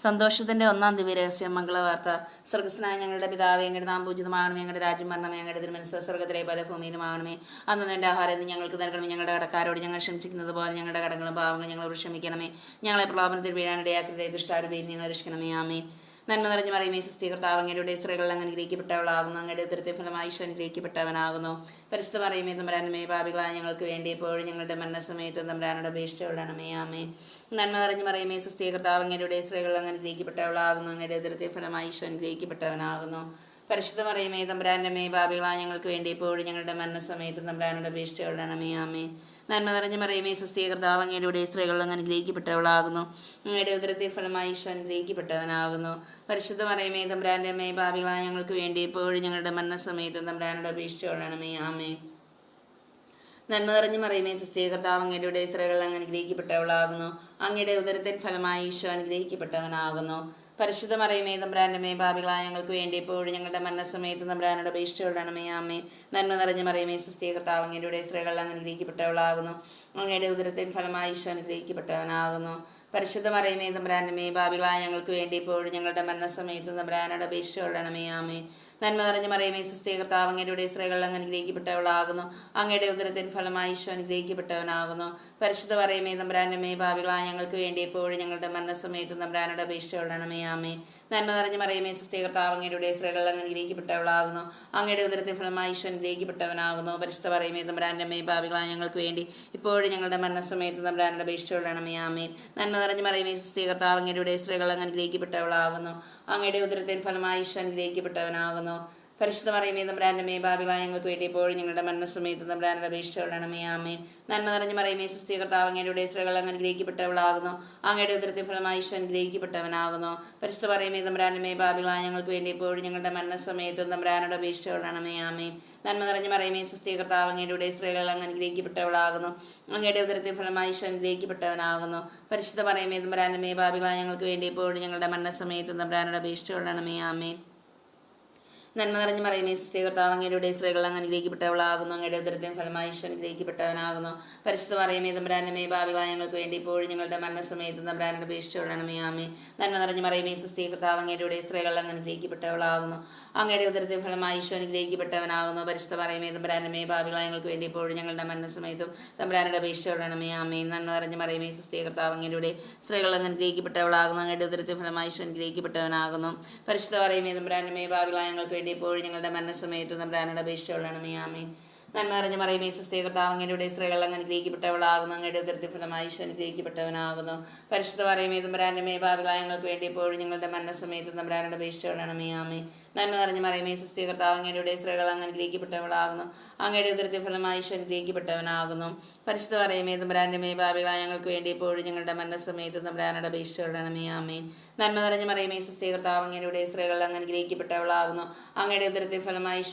സന്തോഷത്തിന്റെ ഒന്നാം ദിവ്യ രഹസ്യം മംഗളവാർത്ത. സ്വർഗസ്നായ ഞങ്ങളുടെ പിതാവ് ഞങ്ങളുടെ നാം പൂജിതമാകണമേ ഞങ്ങളുടെ രാജ്യം മരണമേ ഞങ്ങളുടെ തിരുമനസ് സ്വർഗത്തിലെ പല ഭൂമിയിലുമാകണമേ അന്ന് എന്റെ ആഹാരം ഞങ്ങൾക്ക് നൽകണമേ. ഞങ്ങളുടെ കടക്കാരോട് ഞങ്ങൾ ക്ഷമിക്കുന്നത് പോലെ ഞങ്ങളുടെ കടങ്ങളും പാവങ്ങളും ഞങ്ങൾ ക്ഷമിക്കണമേ. ഞങ്ങളെ പ്രലോഭനത്തിൽ വീഴാനിടയാക്കരുതേ. ദുഷ്ടാരുപേരി ഞങ്ങൾ രക്ഷിക്കണമേ. ആമേ നന്മ നിറഞ്ഞ മറിയമേ സുസ്ഥീകർത്താവ് അങ്ങയുടെ സ്ത്രീകൾ അങ്ങ് അനുഗ്രഹിക്കപ്പെട്ടവളാകുന്നു. അങ്ങയുടെ ഉത്തരത്തെ ഫലമായി ഈശ്വരൻ അനുഗ്രഹിക്കപ്പെട്ടവനാകുന്നു. പരിശുദ്ധ മറിയമേ തമ്പരാനമേ പാപികളായ ഞങ്ങൾക്ക് വേണ്ടി എപ്പോഴും ഞങ്ങളുടെ മരണസമയത്ത് തമ്പരാനോട് അപേക്ഷിച്ചുകൊള്ളണമേ ആമേ നന്മ നിറഞ്ഞ മറിയമേ സുസ്ഥീകർത്താവ് അങ്ങയുടെ സ്ത്രീകൾ അങ്ങ് അനുഗ്രഹിക്കപ്പെട്ടവളാകുന്നു. അങ്ങയുടെ ഉത്തരത്തെ ഫലമായി ഈശ്വരൻ അനുഗ്രഹിക്കപ്പെട്ടവനാകുന്നു. പരിശുദ്ധ മറിയമേ തമ്പുരാന്റെ മേ പാപികളായ ഞങ്ങൾക്ക് വേണ്ടി ഇപ്പോഴും ഞങ്ങളുടെ മരണസമയത്ത് തമ്പുരാനോട് അപേക്ഷിച്ചുകൊള്ളണമേ ആമേ നന്മ നിറഞ്ഞ മറിയമേ സുസ്ഥീകർത്താവ് അങ്ങയുടെ സ്ത്രീകൾ അങ്ങ് അനുഗ്രഹിക്കപ്പെട്ടവളാകുന്നു. അങ്ങയുടെ ഉദരത്തെ ഫലമായി ഈശോ അനുഗ്രഹിക്കപ്പെട്ടവനാകുന്നു. പരിശുദ്ധ മറിയമേ തമ്പുരാന്റെ മേ പാപികളായ ഞങ്ങൾക്ക് വേണ്ടി ഇപ്പോഴും ഞങ്ങളുടെ മരണസമയത്ത് തമ്പുരാനോട് അപേക്ഷിച്ചുകൊള്ളണമേ ആമേ നന്മ നിറഞ്ഞ മറിയമേ സുസ്ഥീകർത്താവ് അങ്ങയുടെ സ്ത്രീകൾ അങ്ങ് അനുഗ്രഹിക്കപ്പെട്ടവളാകുന്നു. അങ്ങയുടെ ഉദരത്തിൻ ഫലമായി ഈശോ അനുഗ്രഹിക്കപ്പെട്ടവനാകുന്നു. പരിശുദ്ധ മറിയമേ തമ്പ്രാനമേ ഭാവികളായ ഞങ്ങൾക്ക് വേണ്ടി എപ്പോഴും ഞങ്ങളുടെ മരണസമയത്ത് തമ്പ്രാനോട് അപേക്ഷിച്ചുകൊള്ളണമേ അമ്മേ നന്മ നിറഞ്ഞ മറിയമേ സുസ്ഥീകർത്താവ് അങ്ങയുടെ സ്ത്രീകൾ അനുഗ്രഹിക്കപ്പെട്ടവളാകുന്നു. അങ്ങയുടെ ഉദരത്തിൻ ഫലമായി ഈശോ അനുഗ്രഹിക്കപ്പെട്ടവനാകുന്നു. പരിശുദ്ധ മറിയമേ തമ്പ്രാനമേ ഭാവികളായ ഞങ്ങൾക്ക് വേണ്ടി എപ്പോഴും ഞങ്ങളുടെ മരണസമയത്ത് തമ്പ്രാനോട് അപേക്ഷിച്ചുകൊള്ളണമേ ആമേ നന്മ നിറഞ്ഞ മറിയമേ സുസ്ഥീകർത്താവ് അങ്ങയുടെ സ്ത്രീകൾ അങ്ങ് അനുഗ്രഹിക്കപ്പെട്ടവളാകുന്നു. അങ്ങയുടെ ഉദരത്തിൻ ഫലമായി ഈശോ അനുഗ്രഹിക്കപ്പെട്ടവനാകുന്നു. പരിശുദ്ധ പറയമേ തമ്പ്രാന്റെ ഭാവികളായ ഞങ്ങൾക്ക് വേണ്ടി എപ്പോഴും ഞങ്ങളുടെ മരണസമയത്ത് തമ്പ്രാനോട് അപേക്ഷിച്ചുകൊള്ളണമേ ആമേ നന്മ നിറഞ്ഞ മറിയമേ സുസ്ഥീകർത്താവ് അങ്ങയുടെ സ്ത്രീകൾ അങ്ങ് അനുഗ്രഹിക്കപ്പെട്ടവളാകുന്നു. അങ്ങയുടെ ഉദരത്തിൻ ഫലമായി ഈശോ അനുഗ്രഹിക്കപ്പെട്ടവനാകുന്നു. പരിശുദ്ധ പറയമേ തമ്പ്രാന്റെ ഭാവികളായ ഞങ്ങൾക്ക് വേണ്ടി ഇപ്പോഴും ഞങ്ങളുടെ മരണസമയത്ത് തമ്പ്രാനോട് അപേക്ഷിച്ചുകൊള്ളണമേ ആമേ നന്മ നിറഞ്ഞ മറിയമേ സുസ്ഥീകർത്താവ് അങ്ങയുടെ സ്ത്രീകൾ അങ്ങ് അനുഗ്രഹിക്കപ്പെട്ടവളാകുന്നു. അങ്ങയുടെ ഉദരത്തിൻ ഫലമായി ഈശോ അനുഗ്രഹിക്കപ്പെട്ടവനാകുന്നു. പരിശുദ്ധ മറിയമേ തമ്പ്രാന്റെ മേ പാപികളായ വേണ്ടി ഇപ്പോഴും ഞങ്ങളുടെ മരണസമയത്ത് തമ്പ്രാനോട് അപേക്ഷിച്ചുകൊള്ളണമേ ആമേ നന്മ നിറഞ്ഞ മറിയമേ സുസ്ഥീകർത്താവങ്ങയുടെ സ്ത്രീകൾ അങ്ങ് അനുഗ്രഹിക്കപ്പെട്ടവളാകുന്നു. അങ്ങയുടെ ഉദരത്തിൻ ഫലമായി ഈശോ അനുഗ്രഹിക്കപ്പെട്ടവനാകുന്നു. പരിശുദ്ധ മറിയമേ തമ്പ്രാന്റെ മേ പാപികളായ വേണ്ടി ഇപ്പോഴും ഞങ്ങളുടെ മരണസമയത്ത് തമ്പ്രാനോട് അപേക്ഷിച്ചുകൊള്ളണമേ ആമേ നന്മ നിറഞ്ഞ മറിയമേ സുസ്ഥീകർത്താവങ്ങയുടെ സ്ത്രീകൾ അങ്ങ് അനുഗ്രഹിക്കപ്പെട്ടവളാകുന്നു. അങ്ങയുടെ ഉദരത്തിൻ ഫലമായി ഈശോ അനുഗ്രഹിക്കപ്പെട്ടവനാകുന്നു. പരിശുദ്ധ മറിയമേ തമ്പ്രാന്റെ മേ പാപികളായ വേണ്ടി ഇപ്പോഴും ഞങ്ങളുടെ മരണസമയത്ത് തമ്പ്രാനോട് അപേക്ഷിച്ചുകൊള്ളണമേ ആമേ നന്മ നിറഞ്ഞ മറിയമേ സുസ്ഥീകർത്താവ് അങ്ങയുടെ സ്ത്രീകൾ അങ്ങ് അനുഗ്രഹിക്കപ്പെട്ടവളാകുന്നു. അങ്ങയുടെ ഉദരത്തെയും ഫലമായി ഈശ്വരൻ അനുഗ്രഹിക്കപ്പെട്ടവനാകുന്നു. പരിശുദ്ധ പറയുമേ തമ്പ്രാനമേ ഭാവികളായ ഞങ്ങൾക്ക് വേണ്ടി ഇപ്പോഴും ഞങ്ങളുടെ മരണസമയത്ത് തമ്പുരാനോട് അപേക്ഷിച്ചുകൊള്ളണമേ ആമേ നന്മ നിറഞ്ഞ മറിയമേ സുസ്ഥീകർത്താവ് അങ്ങയുടെ സ്ത്രീകൾ അങ്ങ് അനുഗ്രഹിക്കപ്പെട്ടവളാകുന്നു. അങ്ങയുടെ ഉദരത്തെയും ഫലമായി ഈശ്വരൻ അനുഗ്രഹിക്കപ്പെട്ടവനാകുന്നു. പരിശുദ്ധ പറയുമേ തമ്പ്രാനമേ ഭാവികളായ ഞങ്ങൾക്ക് വേണ്ടി ഇപ്പോഴും ഞങ്ങളുടെ മരണസമയത്തും തമ്പുരാനോട് അപേക്ഷിച്ചുകൊള്ളണമേ ആമേ നന്മ നിറഞ്ഞ മറിയമേ സുസ്ഥീകർത്താവ് അങ്ങയുടെ സ്ത്രീകൾ അങ്ങ് അനുഗ്രഹിക്കപ്പെട്ടവളാകുന്നു. അങ്ങയുടെ ഉദരത്തെ ഫലമായി ഈശ്വരൻ അനുഗ്രഹിക്കപ്പെട്ടവനാകുന്നു. പരിശുദ്ധ പറയുമേ തമ്പ്രാനമേ ഭാവികളായ ഞങ്ങൾക്ക് വേണ്ടി ഇപ്പോഴും ഞങ്ങളുടെ മരണസമയത്ത് തമ്പുരാനോട് അപേക്ഷിച്ചുകൊള്ളണമേ ആമേ നന്മ നിറഞ്ഞ മറിയമേ സുസ്ഥീകർത്താവ് അങ്ങയുടെ സ്ത്രീകൾ അങ്ങ് അനുഗ്രഹിക്കപ്പെട്ടവളാകുന്നു. അങ്ങയുടെ ഉദരത്തിൽ ഫലമായി പരിശുദ്ധ മറിയമേ തമ്പുരാന്റെ മേ ഞങ്ങൾക്ക് വേണ്ടി എപ്പോഴും ഞങ്ങളുടെ മരണസമയത്ത് തമ്പുരാനോട് അപേക്ഷിച്ചുകൊള്ളണമേ ആമേ നന്മ നിറഞ്ഞ മറിയമേ സുസ്ഥീകർത്താവ് അങ്ങയുടെ സ്ത്രീകൾ അങ്ങ് അനുഗ്രഹിക്കപ്പെട്ടവളാകുന്നു. അങ്ങയുടെ ഉദരത്തിൽ ഫലമായി പരിശുദ്ധ മറിയമേ തമ്പുരാന്റെ മേ ഞങ്ങൾക്ക് വേണ്ടി എപ്പോഴും ഞങ്ങളുടെ മരണസമയത്ത് തമ്പുരാനോട് അപേക്ഷിച്ചുകൊള്ളണമേ ആമേ നന്മ നിറഞ്ഞ മറിയമേ സുസ്ഥീകർത്താവ് അങ്ങയുടെ സ്ത്രീകൾ അങ്ങ് അനുഗ്രഹിക്കപ്പെട്ടവളാകുന്നു. അങ്ങയുടെ ഉദരത്തിൽ ഫലമായി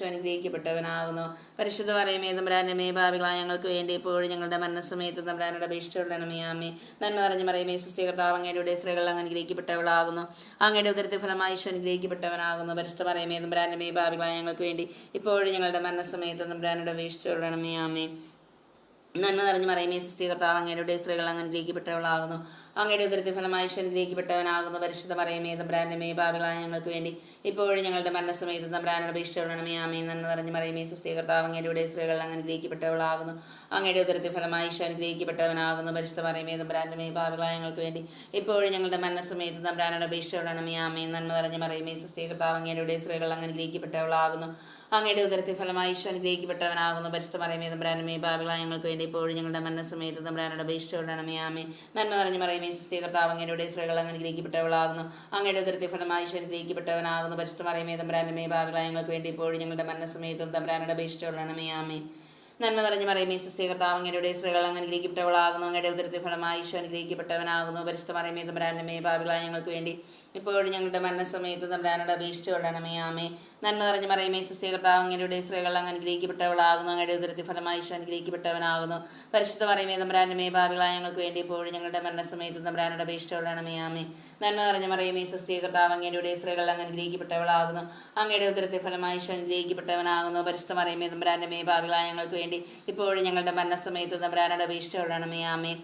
പരിശുദ്ധ മറിയമേ തമ്പുരാനമേ ഭാവികളായ ഞങ്ങൾക്ക് വേണ്ടി എപ്പോഴും ഞങ്ങളുടെ മരണസമയത്ത് തമ്പുരാനോട് അപേക്ഷിച്ചുകൊള്ളണമേ ആമേ നന്മ നിറഞ്ഞ സിസ്തി സുസ്ഥീകർത്താവ് അങ്ങയുടെ സ്ത്രീകൾ അങ്ങ് അനുഗ്രഹിക്കപ്പെട്ടവളാകുന്നു. അങ്ങയുടെ ഉദരത്തിൽ ഫലമായി ഈശോ അനുഗ്രഹിക്കപ്പെട്ടവനാകുന്നു. പരിശുദ്ധ പറയുമേ തമ്പുരാനമേ ഭാവികളായ ഞങ്ങൾക്ക് വേണ്ടി ഇപ്പോഴും ഞങ്ങളുടെ മരണസമയത്ത് തമ്പുരാനോട് അപേക്ഷിച്ചുകൊള്ളണമേ ആമേ നന്മ നിറഞ്ഞു മറിയമേ സുസ്ഥീകർത്താവ് അങ്ങയുടെ സ്ത്രീകൾ അങ്ങ് അനുഗ്രഹിക്കപ്പെട്ടവളാകുന്നു. അങ്ങയുടെ ഉദരത്തിൽ ഫലമായി ഈശോ പെട്ടവനാകുന്ന പരിശുദ്ധ മറിയമേ തമ്പ്രാനമേ ഭാവികളായ ഞങ്ങൾക്ക് വേണ്ടി ഇപ്പോഴും ഞങ്ങളുടെ മരണസമയത്ത് തമ്പ്രാനോട് അപേക്ഷിച്ചുകൊള്ളണമേ ആമേ നന്മ നിറഞ്ഞു മറിയമേ സുസ്ഥീകർത്താവ് അങ്ങയുടെ സ്ത്രീകൾ അങ്ങനെ ഗ്രഹിക്കപ്പെട്ടവളാകുന്നു അങ്ങയുടെ ഉദരത്തിൽ ഫലമായി ഈശോ അനുഗ്രഹിക്കപ്പെട്ടവനാകുന്നു പരിശുദ്ധ മറിയമേ തമ്പ്രാനമേ ഭാവികളായ ഞങ്ങൾക്ക് വേണ്ടി ഇപ്പോഴും ഞങ്ങളുടെ മരണസമയത്ത് തമ്പ്രാനോട് അപേക്ഷിച്ചുകൊള്ളണമേ ആമേ നന്മ നിറഞ്ഞു മറിയമേ സുസ്ഥീകർത്താവ് അങ്ങയുടെ സ്ത്രീകൾ അങ്ങനെ അനുഗ്രഹിക്കപ്പെട്ടവളാകുന്നു. അങ്ങയുടെ ഉദരത്തിൽ ഫലമായി അനുഗ്രഹിക്കപ്പെട്ടവനാകുന്നു. പരിശുദ്ധ പറയുമേ തമ്പ്രാനമേ പാപികളായ ഞങ്ങൾക്ക് വേണ്ടി ഇപ്പോഴും ഞങ്ങളുടെ മരണസമയത്ത് തമ്പ്രാനോട് അപേക്ഷിച്ചുകൊള്ളണമേ ആമേ നന്മ നിറഞ്ഞു മറിയമേ സ്ത്രീകർത്താവ് അങ്ങയുടെ സ്ത്രീകൾ അനുഗ്രഹിക്കപ്പെട്ടവളാകുന്നു. അങ്ങയുടെ ഉദരത്തിൽ ഫലമായി അനുഗ്രഹിക്കപ്പെട്ടവനാകുന്നു. പരിശുദ്ധ പറയുമേ തമ്പ്രാനമേ പാപികളായ ഞങ്ങൾക്ക് വേണ്ടി ഇപ്പോഴും ഞങ്ങളുടെ മരണസമയത്തും തമ്പ്രാനോട് അപേക്ഷിച്ചുകൊള്ളണമേ ആമേ നന്മ നിറഞ്ഞ മറിയമേ സ്ത്രീകർത്താവ് അങ്ങയുടെ സ്ത്രീകൾ അങ്ങ് അനുഗ്രഹിക്കപ്പെട്ടവളാകുന്നു. അങ്ങയുടെ ഉദരത്തിൽ ഫലമായി ഈശോ അനുഗ്രഹിക്കപ്പെട്ടവനാകുന്നു. പരിശുദ്ധ മറിയമേ തമ്പ്രാനമേ ഞങ്ങൾക്ക് വേണ്ടി ഇപ്പോഴും ഞങ്ങളുടെ മരണസമയത്ത് തമ്പുരാനോട് അപേക്ഷിച്ച് കൊള്ളണമേ ആമേ. നന്മ നിറഞ്ഞ മറിയമേ സുസ്ഥീകർത്താവ് അങ്ങയുടെ സ്ത്രീകൾ അങ്ങ് അനുഗ്രഹിക്കപ്പെട്ടവളാകുന്നു. അങ്ങയുടെ ഉദരത്തിൽ ഫലമായി അനുഗ്രഹിക്കപ്പെട്ടവനാകുന്നു. പരിശുദ്ധ മറിയമേ തമ്പ്രാനമേ ഭാവികളായ ഞങ്ങൾക്ക് വേണ്ടി ഇപ്പോഴും ഞങ്ങളുടെ മരണസമയത്ത് തമ്പുരാനോട് അപേക്ഷിച്ച് കൊള്ളണമേ ആമേ. നന്മ നിറഞ്ഞ മറിയമേ സുസ്ഥീകർത്താവ് അങ്ങയുടെ സ്ത്രീകൾ അങ്ങ് അനുഗ്രഹിക്കപ്പെട്ടവളാകുന്നു. അങ്ങയുടെ ഉദരത്തിൽ ഫലമായി അനുഗ്രഹിക്കപ്പെട്ടവനാകുന്നു. പരിശുദ്ധ മറിയമേ തമ്പ്രാനമേ ഭാവികളായ ഞങ്ങൾക്ക് വേണ്ടി ഇപ്പോഴും ഞങ്ങളുടെ മരണസമയത്ത് തമ്പുരാനോട് അപേക്ഷിച്ച് കൊള്ളണമേ ആമേ.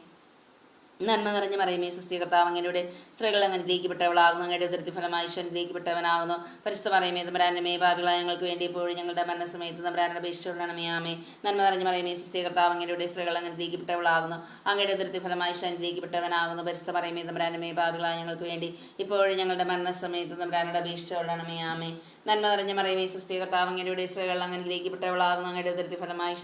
നന്മ നിറഞ്ഞ മറിയമേ സുസ്ഥി കർത്താവ് അങ്ങയുടെ സ്ത്രീകൾ അങ്ങനെ ഗ്രഹിക്കപ്പെട്ടവളാകുന്നു അങ്ങയുടെ ഉദരത്തി ഫലമായി അനുഗ്രഹിക്കപ്പെട്ടവനാകുന്നു പരിശുദ്ധ മറിയമേ തമ്പരാനമേ ഭാവികളായ ഞങ്ങൾക്ക് വേണ്ടി എപ്പോഴും ഞങ്ങളുടെ മരണസമയത്ത് തമ്പരാനുടെ അപേക്ഷിച്ചുകൊള്ളണമേ ആമേ നന്മ നിറഞ്ഞ മറിയമേ സുസ്ഥി കർത്താവ് അങ്ങയുടെ സ്ത്രീകൾ അങ്ങനെ ഗ്രഹിക്കപ്പെട്ടവളാകുന്നു അങ്ങയുടെ ഉദരത്തി ഫലമായി അനുഗ്രഹിക്കപ്പെട്ടവനാകുന്നു പരിശുദ്ധ മറിയമേ തമ്പരാനമേ ഭാവികളായ ഞങ്ങൾക്ക് വേണ്ടി ഇപ്പോഴും ഞങ്ങളുടെ മരണസമയത്ത് തമ്പരാനുടെ അപേക്ഷിച്ചുകൊള്ളണമേ ആമേ നന്മ നിറഞ്ഞ മറിയമേ സുസ്ഥി കർത്താവ് അങ്ങയുടെ സ്ത്രീകൾ അങ്ങനെ ഗ്രഹിക്കപ്പെട്ടവളാകുന്നു അങ്ങയുടെ ഉദരത്തി ഫലമായി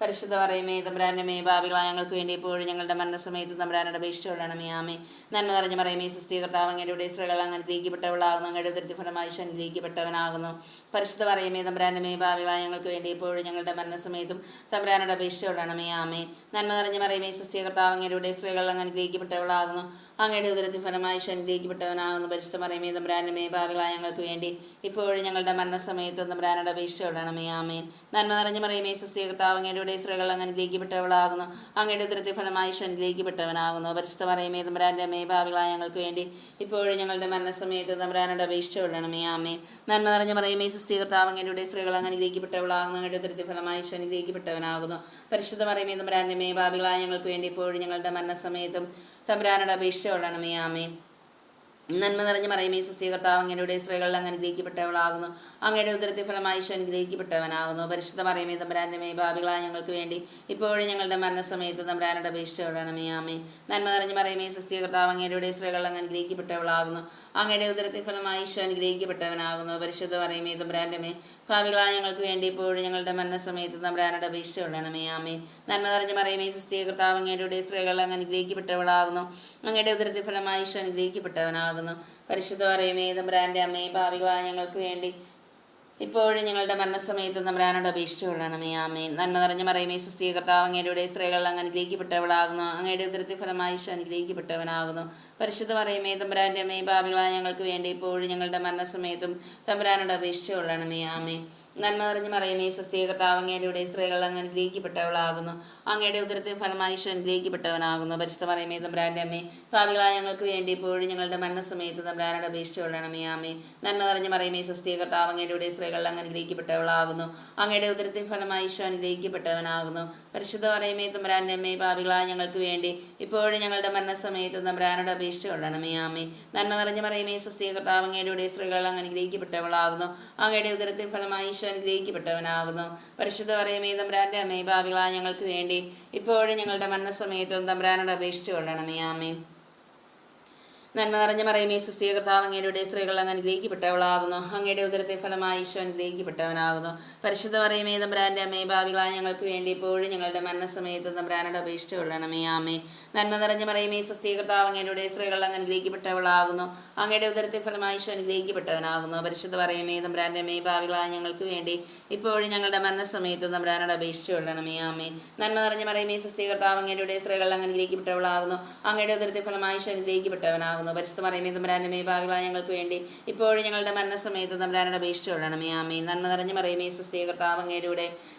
പരിശുദ്ധ പറയുമേ തമ്പരാനമേ ഭാവികളായ ഞങ്ങൾക്ക് വേണ്ടി ഇപ്പോഴും ഞങ്ങളുടെ മരണസമയത്ത് തമ്പുരാനുടെ അപേക്ഷിച്ചുകൊള്ളണമേ ആമേ. നന്മ നിറഞ്ഞ പറയുമേ സുസ്ഥി കർത്താവ് അങ്ങയുടെ സ്ത്രീകൾ അങ്ങനെ അനുഗ്രഹിക്കപ്പെട്ടവളാകുന്നു അങ്ങയുടെ ഉദരത്തി ഫലമായി അനുഗ്രഹിക്കപ്പെട്ടവനാകുന്നു പരിശുദ്ധ പറയുമേ തമ്പുരാനമേ ഭാവികളായ ഞങ്ങൾക്ക് വേണ്ടി ഇപ്പോഴും ഞങ്ങളുടെ മരണസമയത്തും തമ്പുരാനുടെ അപേക്ഷിച്ചുകൊള്ളണമേ ആമേ. നന്മ നിറഞ്ഞ പറയുമേ സുസ്ഥി കർത്താവ് അങ്ങയുടെ സ്ത്രീകൾ അങ്ങനെ അനുഗ്രഹിക്കപ്പെട്ടവളാകുന്നു അങ്ങയുടെ ഉദരത്തിൽ ഫലമായി അനുഗ്രഹിക്കപ്പെട്ടവനാകുന്നു പരിശുദ്ധ പറയുമേ തമ്പുരാനമേ ഭാവികളായ ഞങ്ങൾക്ക് വേണ്ടി ഇപ്പോഴും ഞങ്ങളുടെ മരണസമയത്ത് തമ്പുരാനുടെ അപേക്ഷിച്ചുകൊള്ളണമേ ആമേ. നന്മ നിറഞ്ഞ പറയുമേ സുസ്ഥി കർത്താവ് അങ്ങയുടെ സ്ത്രീകൾ അങ്ങനെ അനുഗ്രഹിക്കപ്പെട്ടവളാകുന്നു അങ്ങയുടെ ഉദരത്തിൽ ഫലമായി അനുഗ്രഹിക്കപ്പെട്ടവനാകുന്നു പരിശുദ്ധ പറയുമേ തമ്പുരാന്റെ അമ്മേ ഭാവികളായ ഞങ്ങൾക്ക് വേണ്ടി ഇപ്പോഴും ഞങ്ങളുടെ മരണസമയത്ത് തമ്പരാനോട് അപേക്ഷ വിടണമേ ആമേ നന്മ നിറഞ്ഞ പറയുമേ സുസ്ഥി കർത്താവ് അങ്ങയുടെ സ്ത്രീകൾ അങ്ങ് അനുഗ്രഹിക്കപ്പെട്ടവളാകുന്നു അങ്ങയുടെ തൃപ്തിഫലമായി ഫലമായി അനുഗ്രഹിക്കപ്പെട്ടവനാകുന്നു പരിശുദ്ധ പറയുമേ തമ്പുരാന്റെ അമ്മേ ഭാവികളായ ഞങ്ങൾക്ക് വേണ്ടി ഇപ്പോഴും ഞങ്ങളുടെ മരണസമയത്തും തമ്പരാനോട് അപേക്ഷ വിടണമേ ആമേ നന്മ നിറഞ്ഞ മറിയമേ സുസ്ഥീ കർത്താവ് അങ്ങയുടെ സ്ത്രീകളിൽ അങ്ങ് അനുഗ്രഹിക്കപ്പെട്ടവളാകുന്നു. അങ്ങയുടെ ഉദരത്തിൽ ഫലമായി ഈശോ അനുഗ്രഹിക്കപ്പെട്ടവനാകുന്നു. പരിശുദ്ധ മറിയമേ തമ്പുരാന്റെ ഭാവികളായ ഞങ്ങൾക്ക് വേണ്ടി ഇപ്പോഴും ഞങ്ങളുടെ മരണസമയത്ത് തമ്പരാനോട് അപേക്ഷിച്ചുകൊള്ളണമേ ആമേ നന്മ നിറഞ്ഞ മറിയമേ സുസ്ഥീ കർത്താവ് അങ്ങയുടെ സ്ത്രീകളിൽ അങ്ങ് അനുഗ്രഹിക്കപ്പെട്ടവളാകുന്നു. അങ്ങയുടെ ഉദരത്തിൽ ഫലമായി ഈശോ അനുഗ്രഹിക്കപ്പെട്ടവനാകുന്നു. പരിശുദ്ധ മറിയമേ തമ്പുരാന്റെ ഭാവികളായ ഞങ്ങൾക്ക് വേണ്ടി ഇപ്പോഴും ഞങ്ങളുടെ മരണസമയത്ത് തമ്പരാനോട് അപേക്ഷിച്ചുകൊള്ളണമേ ആമേ നന്മ നിറഞ്ഞ മറിയമേ സുസ്ഥീ കർത്താവ് അങ്ങയുടെ സ്ത്രീകളിൽ അങ്ങ് അനുഗ്രഹിക്കപ്പെട്ടവളാകുന്നു. അങ്ങയുടെ ഉദരത്തിൽ ഫലമായി ഈശോ അനുഗ്രഹിക്കപ്പെട്ടവനാകുന്നു. പരിശുദ്ധ പറയുമേ തമ്പുരാന്റെ അമ്മയും ഭാവികളായ ഞങ്ങൾക്ക് വേണ്ടി ഇപ്പോഴും ഞങ്ങളുടെ മരണസമയത്ത് തമ്പുരാനോട് അപേക്ഷിച്ചു കൊള്ളണമേ. ആമേ നന്മ നിറഞ്ഞ മറിയമേ സുസ്ഥിയ കർത്താവ് അങ്ങയുടെ സ്ത്രീകൾ അങ്ങ് അനുഗ്രഹിക്കപ്പെട്ടവളാകുന്നു. അങ്ങയുടെ ഉദരത്തിൽ ഫലമായി അനുഗ്രഹിക്കപ്പെട്ടവനാകുന്നു. പരിശുദ്ധ പറയുമേ തമ്പുരാന്റെ അമ്മയും ഭാവികളായ ഞങ്ങൾക്ക് വേണ്ടി ഇപ്പോഴും ഞങ്ങളുടെ മരണസമയത്തും തമ്പുരാനോട് അപേക്ഷിച്ചു കൊള്ളണമേ. ആമേ നന്മ നിറഞ്ഞ മറിയമേ സുസ്ഥീ കർത്താവ് അങ്ങയുടെ സ്ത്രീകൾ അങ്ങ് അനുഗ്രഹിക്കപ്പെട്ടവളാകുന്നു. അങ്ങയുടെ ഉദരത്തിൽ ഫലമായി ഈശ്വരൻ അനുഗ്രഹിക്കപ്പെട്ടവനാകുന്നു. പരിശുദ്ധ മറിയമേ തമ്പ്രാന്റെ അമ്മേ ഭാവികളായ ഞങ്ങൾക്ക് വേണ്ടി ഇപ്പോഴും ഞങ്ങളുടെ മരണസമയത്ത് തമ്പ്രാനോട് അപേക്ഷിച്ചു കൊള്ളണമേ അമ്മേ നന്മ നിറഞ്ഞ മറിയമേ സുസ്ഥീ കർത്താവ് അങ്ങയുടെ സ്ത്രീകൾ അങ്ങ് അനുഗ്രഹിക്കപ്പെട്ടവളാകുന്നു. അങ്ങയുടെ ഉദരത്തിൽ ഫലമായി ഈശോ അനുഗ്രഹിക്കപ്പെട്ടവനാകുന്നു. പരിശുദ്ധ മറിയമേ തമ്പ്രാന്റെ അമ്മേ ഭാവികളായ ഞങ്ങൾക്ക് വേണ്ടി ഇപ്പോഴും ഞങ്ങളുടെ മരണസമയത്ത് തമ്പ്രാനോട് അപേക്ഷിച്ചു കൊള്ളണമേ അമ്മേ നന്മ നിറഞ്ഞ മറിയമേ സുസ്ഥീ കർത്താവ് അങ്ങയുടെ സ്ത്രീകൾ അങ്ങ് അനുഗ്രഹിക്കപ്പെട്ടവളാകുന്നു. അങ്ങയുടെ ഉദരത്തിൽ ഫലമായി ഈശോ അനുഗ്രഹിക്കപ്പെട്ടവനാകുന്നു പരിശുദ്ധ പറയുമേ തമ്പ്രാന്റെ അമ്മേ ഭാവികളാ ഞങ്ങൾക്ക് വേണ്ടി. ഇപ്പോഴും ഞങ്ങളുടെ മരണസമയത്തും തമ്പ്രാനോട് അപേക്ഷിച്ചു കൊള്ളണമേ ആമേ നന്മ നിറഞ്ഞ മറിയമേ സുസ്ഥീ കർത്താവ് അങ്ങയുടെ സ്ത്രീകൾ അങ്ങ് അനുഗ്രഹിക്കപ്പെട്ടവളാകുന്നു. അങ്ങയുടെ ഉദരത്തെ ഫലമായി ഈശോ അനുഗ്രഹിക്കപ്പെട്ടവനാകുന്നു. പരിശുദ്ധ മറിയമേ തമ്പ്രാന്റെ അമ്മേ ഭാവികളായ ഞങ്ങൾക്ക് വേണ്ടി ഇപ്പോഴും ഞങ്ങളുടെ മരണസമയത്തും തമ്പ്രാനോട് അപേക്ഷിച്ച് കൊള്ളണമേ ആമേ നന്മ നിറഞ്ഞ മറിയമേ സുസ്ഥീ കർത്താവ് അങ്ങയുടെ സ്ത്രീകൾ അങ്ങ് അനുഗ്രഹിക്കപ്പെട്ടവളാകുന്നു. അങ്ങയുടെ ഉദരത്തെ ഫലമായി ഈശോ അനുഗ്രഹിക്കപ്പെട്ടവനാകുന്നു. പരിശുദ്ധ പറയുമേ തമ്പ്രാന്റെ അമ്മേ ഭാവികളായ ഞങ്ങൾക്ക് വേണ്ടി ഇപ്പോഴും ഞങ്ങളുടെ മരണസമയത്തും തമ്പ്രാനോട് അപേക്ഷിച്ച് കൊള്ളണമേ ആമേ നന്മ നിറഞ്ഞ മറിയമേ സുസ്ഥീ കർത്താവ് അങ്ങയുടെ സ്ത്രീകൾ അങ്ങ് അനുഗ്രഹിക്കപ്പെട്ടവളാകുന്നു. അങ്ങയുടെ ഉദരത്തെ ഫലമായി ഈശോ അനുഗ്രഹിക്കപ്പെട്ടവനാകുന്നു. പരിശുദ്ധ മറിയമേ തമ്പരാനമേ ഭാവികളായ ഞങ്ങൾക്ക് വേണ്ടി ഇപ്പോഴും ഞങ്ങളുടെ മരണസമയത്ത് തമ്പരാനോട് അപേക്ഷിച്ചു കൊള്ളണമേ. ആമേ നന്മ നിറഞ്ഞ മറിയമേ സുസ്ഥീ കർത്താവ്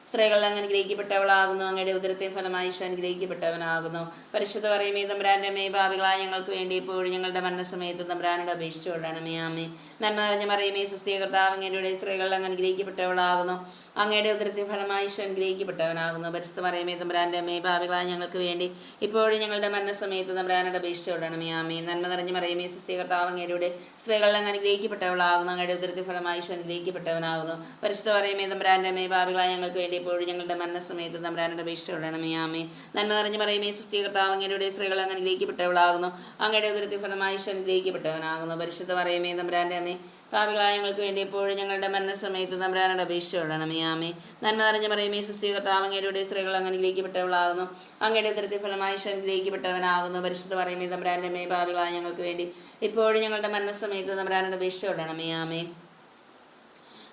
സ്ത്രീകൾ അങ്ങ് അനുഗ്രഹിക്കപ്പെട്ടവളാകുന്നു. അങ്ങയുടെ ഉദരത്തെ ഫലമായി ഈശോ അനുഗ്രഹിക്കപ്പെട്ടവനാകുന്നു. പരിശുദ്ധ പറയുമേ തമ്പ്രാന്റെ മേ ഭാവികളായ ഞങ്ങൾക്ക് വേണ്ടി ഇപ്പോഴും ഞങ്ങളുടെ മരണസമയത്ത് തമ്പ്രാനോട് അപേക്ഷിച്ചു കൊള്ളണമേ ആമേ നന്മ നിറഞ്ഞ മറിയമേ സുസ്ഥീകർത്താവ് അങ്ങയുടെ സ്ത്രീകളിൽ അങ്ങ് അനുഗ്രഹിക്കപ്പെട്ടവളാകുന്നു. അങ്ങയുടെ ഉദരത്തെ ഫലമായി അനുഗ്രഹിക്കപ്പെട്ടവനാകുന്നു. പരിശുദ്ധ പറയുമേ തമ്പ്രാന്റെ അമ്മേ ഭാവികളായ ഞങ്ങൾക്ക് വേണ്ടി ഇപ്പോഴും ഞങ്ങളുടെ മരണസമയത്ത് തമ്പ്രാനോട് അപേക്ഷിച്ചു കൊള്ളണമേ ആമേ നന്മ നിറഞ്ഞ മറിയമേ സുസ്ഥീകർത്താവ് അങ്ങയുടെ സ്ത്രീകളിൽ അങ്ങ് അനുഗ്രഹിക്കപ്പെട്ടവളാകുന്നു. അങ്ങയുടെ ഉദരത്തെ ഫലമായി അനുഗ്രഹിക്കപ്പെട്ടവനാകുന്നു. പരിശുദ്ധ പറയുമേ തമ്പ്രാന്റെ അമ്മേ ഭാവികളായ ഞങ്ങൾക്ക് വേണ്ടി ഇപ്പോഴും ഞങ്ങളുടെ മരണസമയത്ത് തമ്പുരാനോട് അപേക്ഷിച്ചുകൊള്ളണമേ ആമേ നന്മ നിറഞ്ഞ പറയുമേ സുസ്ഥീ കർത്താവ് അങ്ങയുടെ സ്ത്രീകൾ അങ്ങ് അനുഗ്രഹിക്കപ്പെട്ടവളാകുന്നു അങ്ങയുടെ ഉദരത്തിൽ ഫലമായി ഈശോ അനുഗ്രഹിക്കപ്പെട്ടവനാകുന്നു പരിശുദ്ധ പറയുമേ തമ്പുരാന്റെ അമ്മേ ഭാവികളായ ഞങ്ങൾക്ക് വേണ്ടി എപ്പോഴും ഞങ്ങളുടെ മരണസമയത്ത് തമ്പുരാനോട് അപേക്ഷിച്ചുകൊള്ളണമേ ആമേ നന്മ നിറഞ്ഞ പറയുമേ സുസ്ഥീ കർത്താവ് അങ്ങയുടെ സ്ത്രീകൾ അങ്ങ് അനുഗ്രഹിക്കപ്പെട്ടവളാകുന്നു അങ്ങയുടെ ഉദരത്തിൽ ഫലമായി ഈശോ അനുഗ്രഹിക്കപ്പെട്ടവനാകുന്നു പരിശുദ്ധ പറയുമേ തമ്പുരാന്റെ അമ്മേ ഭാവികളായ ഞങ്ങൾക്ക് വേണ്ടി ഇപ്പോഴും ഞങ്ങളുടെ മരണസമയത്ത് തമ്പുരാനോട് അപേക്ഷിച്ചുകൊള്ളണമേ ആമേ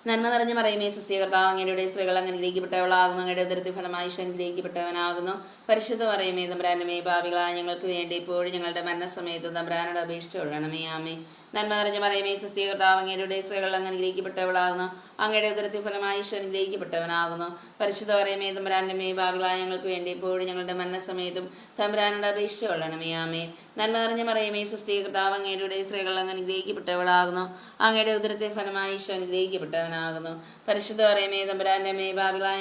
നന്മ നിറഞ്ഞു പറയുമേ സുസ്ഥീ കർത്താവ് അങ്ങയുടെ സ്ത്രീകൾ അങ്ങനെ ഗ്രഹിക്കപ്പെട്ടവളാകുന്നു അങ്ങയുടെ ഉദരത്തിൽ ഫലമായി ഈശ്വരൻ ഗ്രഹിക്കപ്പെട്ടവനാകുന്നു. പരിശുദ്ധ പറയുമേ തമ്പ്രാനമേ ഭാവികളായ ഞങ്ങൾക്ക് വേണ്ടി ഇപ്പോഴും ഞങ്ങളുടെ മരണസമയത്ത് തമ്പ്രാനോട് അപേക്ഷിച്ചു കൊള്ളണമേ ആമേ നന്മ നിറഞ്ഞ മറിയമേ സുസ്ഥീ കർത്താവ് അങ്ങയുടെ സ്ത്രീകൾ അങ്ങ് അനുഗ്രഹിക്കപ്പെട്ടവളാകുന്നു. അങ്ങയുടെ ഉദരത്തിൽ ഫലമായി ഈശ്വരൻ അനുഗ്രഹിക്കപ്പെട്ടവനാകുന്നു. പരിശുദ്ധ പറയുമേ തമ്പുരാന്റെ മേ ഞങ്ങൾക്ക് വേണ്ടി ഇപ്പോഴും ഞങ്ങളുടെ മരണസമയത്തും തമ്പുരാനോട് അപേക്ഷിച്ച് കൊള്ളണമേ ആമേ നന്മ നിറഞ്ഞ മറിയമേ സുസ്ഥീ കർത്താവ് അങ്ങയുടെ സ്ത്രീകൾ അങ്ങ് അനുഗ്രഹിക്കപ്പെട്ടവളാകുന്നു. അങ്ങയുടെ ഉദരത്തിൽ ഫലമായി ഈശോ അനുഗ്രഹിക്കപ്പെട്ടവനാകുന്നു. പരിശുദ്ധ പറയുമേ തമ്പുരാന്റെ മേ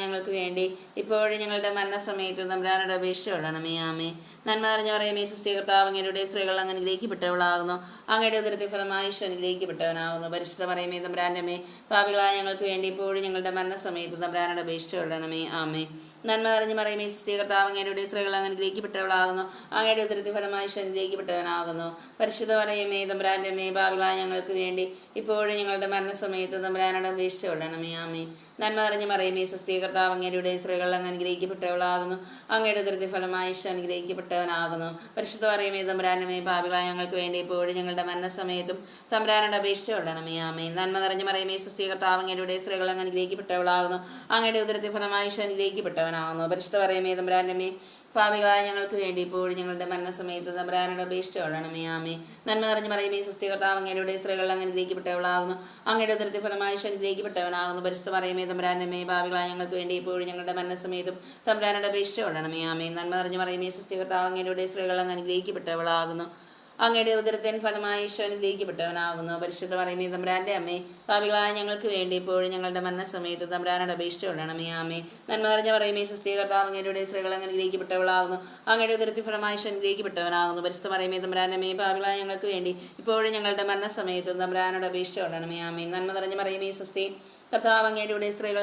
ഞങ്ങൾക്ക് വേണ്ടി ഇപ്പോഴും ഞങ്ങളുടെ മരണസമയത്തും തമ്പുരാനോട് അപേക്ഷിച്ച് കൊള്ളണമേ ആമേ നന്മ നിറഞ്ഞ പറയുമേ സുസ്ഥീ കർത്താവ് അങ്ങയുടെ സ്ത്രീകൾ അങ്ങ് അനുഗ്രഹിക്കപ്പെട്ടവളാകുന്നു. അങ്ങയുടെ ഉദരത്തിൽ ഫലമായി ഈശോ അനുഗ്രഹിക്കപ്പെട്ടവനാകുന്നു പരിശുദ്ധ പറയുമേ തമ്പുരാന്റെ പാപികളായ ഞങ്ങൾക്ക് വേണ്ടി ഇപ്പോഴും ഞങ്ങളുടെ മരണസമയത്ത് തമ്പ്രാനോട് അപേക്ഷിച്ച് കൊള്ളണമേ. ആമേ നന്മ അറിഞ്ഞ് പറയുമേ സുസ്ഥീ കർത്താവ് അങ്ങയുടെ സ്ത്രീകൾ അനുഗ്രഹിക്കപ്പെട്ടവളാകുന്നു അങ്ങയുടെ ഉദരത്തിൽ ഫലമായി അനുഗ്രഹിക്കപ്പെട്ടവനാകുന്നു പരിശുദ്ധ പറയുമേ തമ്പുരാന്റെ പാപികളായ ഞങ്ങൾക്ക് വേണ്ടി ഇപ്പോഴും ഞങ്ങളുടെ മരണസമയത്ത് തമ്പ്രാനോട് അപേക്ഷിച്ച് കൊള്ളണമേ. ആമേ നന്മ അറിഞ്ഞ് പറയുമേ സുസ്ഥീ കർത്താവ് അങ്ങയുടെ സ്ത്രീകൾ അങ്ങ് അനുഗ്രഹിക്കപ്പെട്ടവളാകുന്നു അങ്ങയുടെ ഉദരത്തിൽ ഫലമായി അനുഗ്രഹിക്കപ്പെട്ടവനാകുന്നു പരിശുദ്ധ പറയുമേ തമ്പുരാന്റെ മേ ഭാവികളായ ഞങ്ങൾക്ക് വേണ്ടി ഇപ്പോഴും ഞങ്ങളുടെ മരണസമയത്തും തമ്പുരാനോട് അപേക്ഷിച്ച് കൊള്ളണമേ ആമേ നന്മ നിറഞ്ഞ മറിയമേ സുസ്ഥീ കർത്താവ് അങ്ങയുടെ സ്ത്രീകൾ അങ്ങ് അനുഗ്രഹിക്കപ്പെട്ടവളാകുന്നു. അങ്ങയുടെ ഉദരത്തിൽ ഫലമായി അനുഗ്രഹിക്കപ്പെട്ടവനാകുന്നു. പരിശുദ്ധ പറയമേ തമ്പുരാനമേ പാപികളായ ഞങ്ങൾക്ക് വേണ്ടി ഇപ്പോഴും ഞങ്ങളുടെ മരണസമയത്ത് തമ്പുരാനോട് അപേക്ഷിച്ച് കൊള്ളണമേ ആമേ നന്മ നിറഞ്ഞ മറിയമേ സുസ്ഥി കർത്താവ് അങ്ങയുടെ സ്ത്രീകൾ അങ്ങ് അനുഗ്രഹിക്കപ്പെട്ടവളാകുന്നു. അങ്ങയുടെ ഉദരത്തിൽ ഫലമായി അനുഗ്രഹിക്കപ്പെട്ടവനാകുന്നു. പരിശുദ്ധ പറയമേ തമ്പുരാനമേ പാപികളായ ഞങ്ങൾക്ക് വേണ്ടി ഇപ്പോഴും ഞങ്ങളുടെ മരണസമയത്തും തമ്പുരാനോട് അപേക്ഷിച്ച് കൊള്ളണമേ ആമേ നന്മ നിറഞ്ഞ മറിയമേ സുസ്ഥികർത്താവ് അങ്ങയുടെ സ്ത്രീകൾ അങ്ങ് അനുഗ്രഹിക്കപ്പെട്ടവളാകുന്നു. അങ്ങയുടെ ഉദരത്തിൻ ഫലമായി ഈശോ അനുഗ്രഹിക്കപ്പെട്ടവനാകുന്നു പരിശുദ്ധ പറയുമേ തമ്പ്രാന്റെ അമ്മേ പാപികളായ ഞങ്ങൾക്ക് വേണ്ടി ഇപ്പോഴും ഞങ്ങളുടെ മരണസമയത്ത് തമ്പ്രാനോട് അപേക്ഷിച്ച് കൊള്ളണമേ ആമേ നന്മ നിറഞ്ഞ പറയുമേ സുസ്ഥീ കർത്താവ് അങ്ങയുടെ സ്ത്രീകൾ അങ്ങ് അനുഗ്രഹിക്കപ്പെട്ടവളാകുന്നു അങ്ങയുടെ ഉദരത്തിൽ ഫലമായി ഈശോ അനുഗ്രഹിക്കപ്പെട്ടവനാകുന്നു പരിശുദ്ധ പറയുമേ തമ്പ്രാനമേ അമ്മേ പാപികളായ ഞങ്ങൾക്ക് വേണ്ടി ഇപ്പോഴും ഞങ്ങളുടെ മരണസമയത്ത് തമ്പ്രാനോട് അപേക്ഷിച്ച് കൊള്ളണമേ ആമേ നന്മ നിറഞ്ഞ പറയുമേ സുസ്ഥി കർത്താവ് അങ്ങയുടെ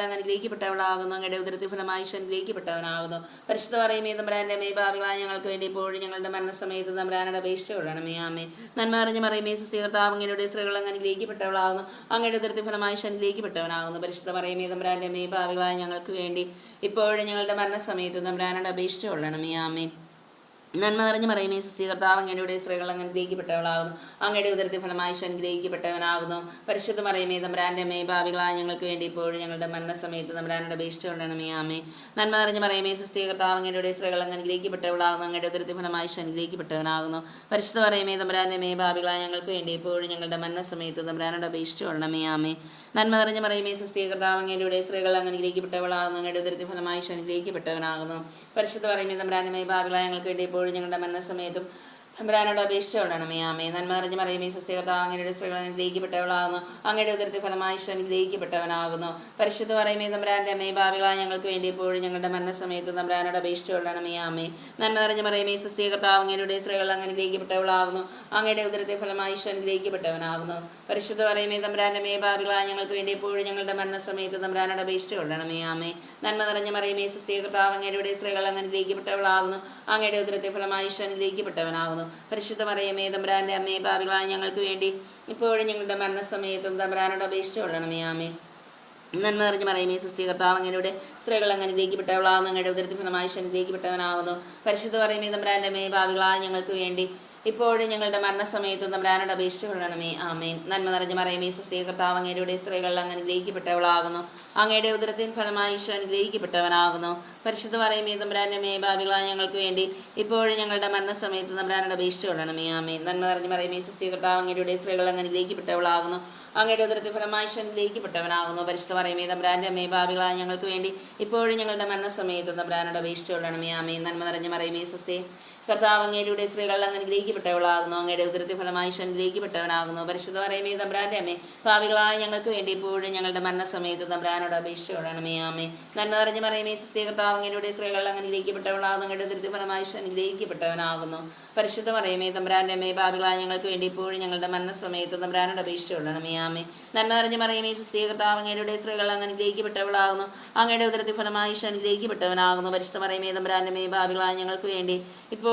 അങ്ങ് അനുഗ്രഹിക്കപ്പെട്ടവളാകുന്നു. അങ്ങയുടെ ഉദരത്തിൽ ഫലമായി അനുഗ്രഹിക്കപ്പെട്ടവനാകുന്നു. പരിശുദ്ധ പറയുമേ തമ്പുരാന്റെ മേ ഭാവികളായ ഞങ്ങൾക്ക് വേണ്ടി ഇപ്പോഴും ഞങ്ങളുടെ മരണസമയത്ത് നമ്മുടെ അപേക്ഷിച്ച് കൊള്ളണമേ ആമേ നന്മ അറിഞ്ഞ് പറയുമേ സുസ്തി കർത്താവ് അങ്ങയുടെ സ്ത്രീകൾ അങ്ങ് അനുഗ്രഹിക്കപ്പെട്ടവളാകുന്നു. അങ്ങയുടെ ഉദരത്തിൽ ഫലമായി അനുഗ്രഹിക്കപ്പെട്ടവനാകുന്നു. പരിശുദ്ധ പറയുമേ തമ്പുരാന്റെ മേ ഭാവികളായ ഞങ്ങൾക്ക് വേണ്ടി ഇപ്പോഴും ഞങ്ങളുടെ മരണസമയത്ത് നമ്മുടെ അപേക്ഷിച്ച് കൊള്ളണമേ ആമേ നന്മ നിറഞ്ഞു പറയുമേ സുസ്ഥി കർത്താവ് അങ്ങയുടെ സ്ത്രീകൾ അങ്ങനെ ഗ്രഹിക്കപ്പെട്ടവളാകുന്നു. അങ്ങയുടെ ഉദരത്തിൽ ഫലമായി ഈശോ അനുഗ്രഹിക്കപ്പെട്ടവനാകുന്നു പരിശുദ്ധ മറിയമേ തമ്പരാന്റെ മേ ഭാവികളായ ഞങ്ങൾക്ക് വേണ്ടി ഇപ്പോഴും ഞങ്ങളുടെ മരണസമയത്ത് തമ്പരാനുടെ അപേക്ഷിച്ച് കൊണ്ടണമേ ആമേ നന്മ നിറഞ്ഞു പറയുമേ സുസ്ഥി കർത്താവ് അങ്ങയുടെ സ്ത്രീകൾ അങ്ങനെ ഗ്രഹിക്കപ്പെട്ടവളാകുന്നു. അങ്ങയുടെ ഉദരത്തിൽ ഫലമായി ഈശോ അനുഗ്രഹിക്കപ്പെട്ടവനാകുന്നു പരിശുദ്ധ പറയുമേ തമ്പരാന്റെ മേ ഭാവികളായ ഞങ്ങൾക്ക് വേണ്ടി ഇപ്പോഴും ഞങ്ങളുടെ മരണസമയത്ത് തമ്പരാനുടെ അപേക്ഷിച്ച് കൊള്ളണമേ ആമേ നന്മ നിറഞ്ഞു പറയുമേ സുസ്ഥി കർത്താവ് അങ്ങയുടെ സ്ത്രീകൾ അങ്ങനെ ഗ്രഹിക്കപ്പെട്ടവളാകുന്നു. അങ്ങയുടെ ഉദരത്തിൽ ഫലമായി ഈശോ അനുഗ്രഹിക്കപ്പെട്ടവനാകുന്നു പരിശുദ്ധ പറയുമേ തമ്പരാന്റെ മേ ഭാവികളായ ഞങ്ങൾക്ക് വേണ്ടി ഇപ്പോഴും ഞങ്ങളുടെ മരണസമയത്തും തമ്പുരാനോട് അപേക്ഷിച്ച് കൊള്ളണമേ ആമേ നന്മ നിറഞ്ഞു മറിയമേ സസ്യകർത്താവ് അങ്ങയുടെ സ്ത്രീകൾ അനുഗ്രഹിക്കപ്പെട്ടവളാകുന്നു അങ്ങയുടെ ഉദരത്തിൽ ഫലമായി അനുഗ്രഹിക്കപ്പെട്ടവനാകുന്നു പരിശുദ്ധ പറയുമേ തമ്പുരാന്റെ അമ്മേ ഭാവികളായ ഞങ്ങൾക്ക് വേണ്ടി എപ്പോഴും ഞങ്ങളുടെ മരണസമയത്ത് തമ്പുരാനോട് അപേക്ഷിച്ച് കൊള്ളണമേ ആമേ നന്മ നിറഞ്ഞു മറിയമേ സസ്യകർത്താവ് അങ്ങയുടെ സ്ത്രീകൾ അങ്ങനെ അനുഗ്രഹിക്കപ്പെട്ടവളാകുന്നു അങ്ങയുടെ ഉദരത്തിൽ ഫലമായി അനുഗ്രഹിക്കപ്പെട്ടവനാകുന്നു പരിശുദ്ധ പറയുമേ തമ്പുരാന്റെ അമ്മേ ഭാവികളായ ഞങ്ങൾക്ക് വേണ്ടി എപ്പോഴും ഞങ്ങളുടെ മരണസമയത്ത് തമ്പുരാനോട് അപേക്ഷിച്ച് കൊള്ളണമേ ആമേ നന്മ നിറഞ്ഞു മറിയമേ സസ്യകർത്താവ് അങ്ങയുടെ സ്ത്രീകൾ അങ്ങനെ അനുഗ്രഹിക്കപ്പെട്ടവളാകുന്നു അങ്ങയുടെ ഉദരത്തിൽ ഫലമായി ഈശോ അനുഗ്രഹിക്കപ്പെട്ടവനാകുന്നു പരിശുദ്ധ മറിയമേ തമ്പുരാന്റെ അമ്മയെ ഭാവികളായ ഞങ്ങൾക്ക് വേണ്ടി ഇപ്പോഴും ഞങ്ങളുടെ മരണസമയത്തും തമ്പുരാനോട് അപേക്ഷിച്ചു കൊള്ളണമേ ആമേ നന്മ നിറഞ്ഞ മറിയമേ സുസ്ഥി കർത്താവ് അങ്ങയുടെ സ്ത്രീകൾ അങ്ങ് അനുഗ്രഹിക്കപ്പെട്ടവളാകുന്നു അങ്ങയുടെ ഉദരത്തിൽ ഫലമായി അനുഗ്രഹിക്കപ്പെട്ടവനാകുന്നു പരിശുദ്ധ പറയുമേ തമ്പുരാന്റെ മേ ഭാവികളായ ഞങ്ങൾക്ക് വേണ്ടി ഇപ്പോഴും ഞങ്ങളുടെ മരണസമയത്തും അപേക്ഷിച്ച് കൊള്ളണമേ. ആമേൻ. നന്മ നിറഞ്ഞ മറയമേ സുസ്ഥി കർത്താവ് അങ്ങയുടെ സ്ത്രീകൾ അങ്ങ് അനുഗ്രഹിക്കപ്പെട്ടവളാകുന്നു. അങ്ങയുടെ ഉദരത്തിൻ ഫലമായി ഈശോ അനുഗ്രഹിക്കപ്പെട്ടവനാകുന്നു. പരിശുദ്ധ മറയമേ തമ്പരാനമേ ഭാവികളായ ഞങ്ങൾക്ക് വേണ്ടി ഇപ്പോഴും ഞങ്ങളുടെ മരണസമയത്ത് അപേക്ഷിച്ച് കൊള്ളണമേ. ആമേൻ. നന്മ നിറഞ്ഞ മറയമേ സുസ്ഥി കർത്താവ് അങ്ങയുടെ സ്ത്രീകൾ അങ്ങ് അങ്ങയുടെ ഉദരത്തിൽ ഫലമായി ഈശോ അനുഗ്രഹിക്കപ്പെട്ടവനാകുന്നു. പരിശുദ്ധ മറയമേ തമ്പരാനമേ ഭാവികളായ ഞങ്ങൾക്ക് വേണ്ടി ഇപ്പോഴും ഞങ്ങളുടെ മരണസമയത്ത് തമ്പരാനോട് അപേക്ഷിച്ച് കൊള്ളണമേ. ആമേ നന്മ നിറഞ്ഞ മറയമേ സ്വസ്തി കർത്താവ് അങ്ങയിലൂടെ സ്ത്രീകൾ അങ്ങ് അനുഗ്രഹിക്കപ്പെട്ടവളാകുന്നു അങ്ങയുടെ ഉദരത്തിൽ ഫലമായി അനുഗ്രഹിക്കപ്പെട്ടവനാകുന്നു. പരിശുദ്ധ പറയുമേ തമ്പ്രാന്റെ അമ്മേ ഭാവികളായ ഞങ്ങൾക്ക് വേണ്ടി ഇപ്പോഴും ഞങ്ങളുടെ മരണസമയത്ത് തമ്പ്രാനോട് അപേക്ഷിച്ച് കൊള്ളണമേ ആമേ നന്മ നിറഞ്ഞു പറയുമേ സ്ത്രീ കർത്താവ് അങ്ങയുടെ സ്ത്രീകൾ അങ്ങ് അനുഗ്രഹിക്കപ്പെട്ടവളാകുന്നു അങ്ങയുടെ ഉദരത്തിൽ ഫലമായി അനുഗ്രഹിക്കപ്പെട്ടവനാകുന്നു. പരിശുദ്ധ പറയുമേ തമ്പ്രാന്റെ അമ്മേ ഭാവികളായ ഞങ്ങൾക്ക് വേണ്ടി ഇപ്പോഴും ഞങ്ങളുടെ മരണസമയത്ത് തമ്പ്രാനോട് അപേക്ഷിച്ച് കൊള്ളണമേ ആമേ നന്മ നിറഞ്ഞു പറയുമേ സ്ത്രീ കർത്താവ് അങ്ങയുടെ സ്ത്രീകൾ അങ്ങ് അനുഗ്രഹിക്കപ്പെട്ടവളാകുന്നു അങ്ങയുടെ ഉദരത്തിൽ ഫലമായി അനുഗ്രഹിക്കപ്പെട്ടവനാകുന്നു. പരിശുദ്ധ പറയുമേ തമ്പ്രാന്റെ അമ്മേ ഭാവികളായ ഞങ്ങൾക്ക് വേണ്ടി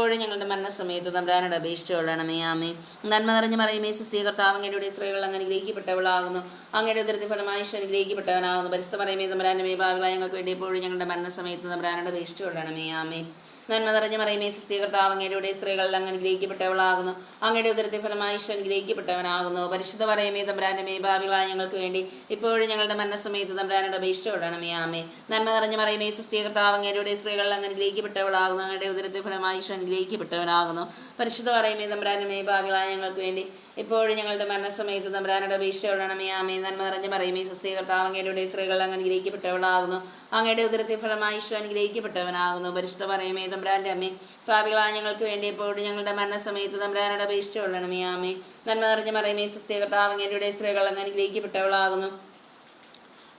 ഇപ്പോഴും ഞങ്ങളുടെ മരണസമയത്ത് തമ്പ്രാനോട് അപേക്ഷിച്ചു കൊള്ളണമേ ആമേ. നന്മ നിറഞ്ഞു പറയുമേ സ്വസ്തി കർത്താവ് അങ്ങയുടെ സ്ത്രീകൾ അങ്ങ് അനുഗ്രഹിക്കപ്പെട്ടവളാകുന്നു. അങ്ങയുടെ ഉദരത്തിൽ ഫലമായി അനുഗ്രഹിക്കപ്പെട്ടവനാകുന്നു. പരിശുദ്ധ പറയുമേ തമ്പുരാന്റെ മേ ഭാവികളായ ഞങ്ങൾക്ക് വേണ്ടി ഇപ്പോഴും ഞങ്ങളുടെ മരണസമയത്ത് തമ്പ്രാനോട് അപേക്ഷിച്ചു കൊള്ളണമേ ആമേ. നന്മ നിറഞ്ഞ മറിയമേ സുസ്ഥീകർത്താവ് അങ്ങയുടെ സ്ത്രീകളിൽ അങ്ങ് അനുഗ്രഹിക്കപ്പെട്ടവളാകുന്നു. അങ്ങയുടെ ഉദരത്തെ ഫലമായി ഈശ്വരൻ അനുഗ്രഹിക്കപ്പെട്ടവനാകുന്നു. പരിശുദ്ധ പറയമേ തമ്പ്രാനമേ ഭാവികളായ ഞങ്ങൾക്ക് വേണ്ടി ഇപ്പോഴും ഞങ്ങളുടെ മരണസമയത്ത് തമ്പ്രാനോട് അപേക്ഷിച്ചോടണമേ ആമേ നന്മ നിറഞ്ഞ മറിയമേ സുസ്ഥീകർത്താവ് അങ്ങയുടെ സ്ത്രീകളിൽ അങ്ങ് അനുഗ്രഹിക്കപ്പെട്ടവളാകുന്നു. അങ്ങയുടെ ഉദരത്തെ ഫലമായി ഈശ്വരൻ അനുഗ്രഹിക്കപ്പെട്ടവനാകുന്നു. പരിശുദ്ധ പറയമേ തമ്പ്രാനമേ ഭാവികളായ ഞങ്ങൾക്ക് വേണ്ടി ഇപ്പോഴും ഞങ്ങളുടെ മരണസമയത്ത് തമ്പ്രാനോട് അപേക്ഷിച്ചോടണമേ ആമേ. നന്മ നിറഞ്ഞ മറിയമേ സുസ്ഥീകർത്താവ് അങ്ങയുടെ സ്ത്രീകൾ അങ്ങ് അനുഗ്രഹിക്കപ്പെട്ടവളാകുന്നു. അങ്ങയുടെ ഉദരത്തെ ഫലമായി ഈശോ അനുഗ്രഹിക്കപ്പെട്ടവനാകുന്നു. പരിശുദ്ധ പറയുമേ തമ്പ്രാന്റെ അമ്മേ പാപികളായ ഞങ്ങൾക്ക് വേണ്ടി എപ്പോഴും ഞങ്ങളുടെ മരണസമയത്ത് തമ്പ്രാനോട് അപേക്ഷിച്ചുകൊള്ളണമേ ആമേ. നന്മ നിറഞ്ഞ മറിയമേ സുസ്ഥീകർത്താവ് അങ്ങയുടെ സ്ത്രീകൾ അങ്ങ് അനുഗ്രഹിക്കപ്പെട്ടവളാകുന്നു.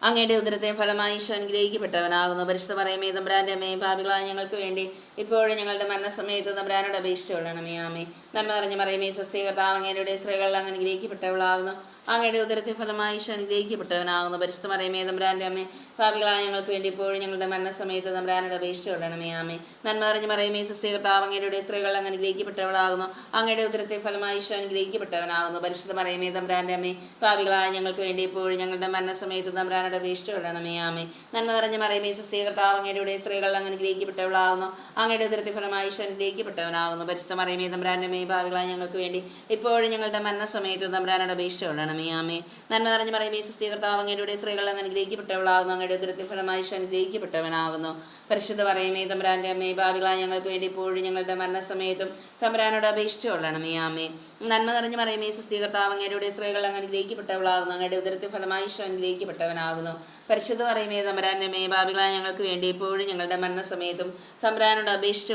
അങ്ങയുടെ ഉദരത്തെ ഫലമായി ഈശോ അനുഗ്രഹിക്കപ്പെട്ടവനാകുന്നു. പരിശുദ്ധ പറയുമേ തമ്പ്രാന്റെ അമ്മയും പാപികളായ ഞങ്ങൾക്ക് വേണ്ടി ഇപ്പോഴും ഞങ്ങളുടെ മരണസമയത്ത് തമ്പ്രാനോട് അപേക്ഷിച്ചുകൊള്ളണമേ ആമേ നന്മ നിറഞ്ഞ മറിയമേ സുസ്ഥീകർത്താവ് അങ്ങേരുടെ സ്ത്രീകളിൽ അങ്ങ് അനുഗ്രഹിക്കപ്പെട്ടവളാകുന്നു. അങ്ങയുടെ ഉദരത്തെ ഫലമായി അനുഗ്രഹിക്കപ്പെട്ടവനാകുന്നു. പരിശുദ്ധ മറിയമേ തമ്പ്രാന്റെ അമ്മേ പാപികളായ ഞങ്ങൾക്ക് വേണ്ടി ഇപ്പോഴും ഞങ്ങളുടെ മരണസമയത്ത് തമ്പ്രാനോട് ഉടണമേ ആമേ നന്മ നിറഞ്ഞ മറിയമേ സുസ്ഥീകർത്താവ് അങ്ങയുടെ സ്ത്രീകൾ അങ്ങ് അനുഗ്രഹിക്കപ്പെട്ടവളാകുന്നു. അങ്ങയുടെ ഉദരത്തെ ഫലമായി അനുഗ്രഹിക്കപ്പെട്ടവനാകുന്നു. പരിശുദ്ധ മറിയമേ തമ്പ്രാന്റെ അമ്മേ പാപികളായ ഞങ്ങൾക്ക് വേണ്ടി ഇപ്പോഴും ഞങ്ങളുടെ മരണസമയത്ത് തമ്പ്രാനോട് ഉടണമേ ആമേ നന്മ നിറഞ്ഞ മറിയമേ സുസ്ഥീകർത്താവ് അങ്ങയുടെ സ്ത്രീകൾ അങ്ങ് അനുഗ്രഹിക്കപ്പെട്ടവളാകുന്നു. അങ്ങയുടെ ഉദരത്തെ ഫലമായി അനുഗ്രഹിക്കപ്പെട്ടവനാകുന്നു. പരിശുദ്ധ മറിയമേ തമ്പ്രാന്റെ അമ്മേ പാപികളായ ഞങ്ങൾക്ക് വേണ്ടി ഇപ്പോഴും ഞങ്ങളുടെ മരണസമയത്ത് തമ്പ്രാനോട് അപേക്ഷിച്ചുകൊള്ളണമേ ആമേ നന്മ നിറഞ്ഞു പറയും ഈ സുസ്ഥീകർത്താവ് അങ്ങയുടെ സ്ത്രീകൾ അങ്ങ് അനുഗ്രഹിക്കപ്പെട്ടവളാകുന്നു അങ്ങയുടെ ഉദരത്തിൽ ഫലമായി അനുഗ്രഹിക്കപ്പെട്ടവനാകുന്നു. പരിശുദ്ധ പറയുമേ തമ്പരാന്റെ അമ്മേ ഭാവികളായ ഞങ്ങൾക്ക് വേണ്ടി ഇപ്പോഴും ഞങ്ങളുടെ മരണസമയത്തും തമ്പരാനോട് അപേക്ഷിച്ചു കൊള്ളണമേ ആമേ. നന്മ നിറഞ്ഞ പറയുമേ സുസ്ഥീകർത്താവ് അങ്ങയുടെ സ്ത്രീകൾ അനുഗ്രഹിക്കപ്പെട്ടവളാകുന്നു അങ്ങയുടെ ഉദരത്തിൽ ഫലമായി ഈശോ അനുഗ്രഹിക്കപ്പെട്ടവനാകുന്നു. പരിശുദ്ധ പറയുമേ തമ്പരാന്റെ അമ്മേ ഭാവികളായ ഞങ്ങൾക്ക് വേണ്ടി ഇപ്പോഴും ഞങ്ങളുടെ മരണസമയത്തും തമ്പരാനോട് അപേക്ഷിച്ചു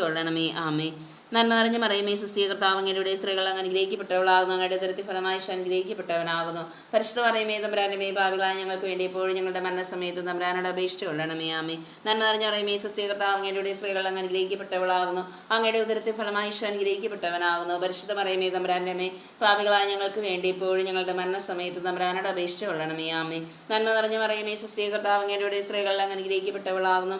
ആമേ. നന്മ നിറഞ്ഞ മറിയമേ സുസ്ഥീകർത്താവ് അങ്ങയുടെ സ്ത്രീകൾ അങ്ങ് അനുഗ്രഹിക്കപ്പെട്ടവളാകുന്നു. അങ്ങയുടെ തരത്തിൽ ഫലമായി അനുഗ്രഹിക്കപ്പെട്ടവനാകുന്നു. പരിശുദ്ധ പറയുമേ തമ്പരാനമേ ഭാവികളായ ഞങ്ങൾക്ക് വേണ്ടി എപ്പോഴും ഞങ്ങളുടെ മരണസമയത്ത് തമ്പരാനോട് അപേക്ഷിച്ച് കൊള്ളണമേ ആമേ നന്മ നിറഞ്ഞ പറയുമേ സുസ്ഥീകർത്താവ് അങ്ങയുടെ സ്ത്രീകൾ അങ്ങ് അനുഗ്രഹിക്കപ്പെട്ടവളാകുന്നു. അങ്ങയുടെ ഉദരത്തിൽ ഫലമായി അനുഗ്രഹിക്കപ്പെട്ടവനാകുന്നു. പരിശുദ്ധ പറയുമേ തമ്പരാനമേ ഭാവികളായ ഞങ്ങൾക്ക് വേണ്ടി എപ്പോഴും ഞങ്ങളുടെ മരണസമയത്ത് തമ്പരാനോട് അപേക്ഷിച്ച് കൊള്ളണമേ ആമേ നന്മ നിറഞ്ഞ പറയുമേ സുസ്ഥീകർത്താവ് അങ്ങയുടെ സ്ത്രീകൾ അങ്ങ് അനുഗ്രഹിക്കപ്പെട്ടവളാകുന്നു.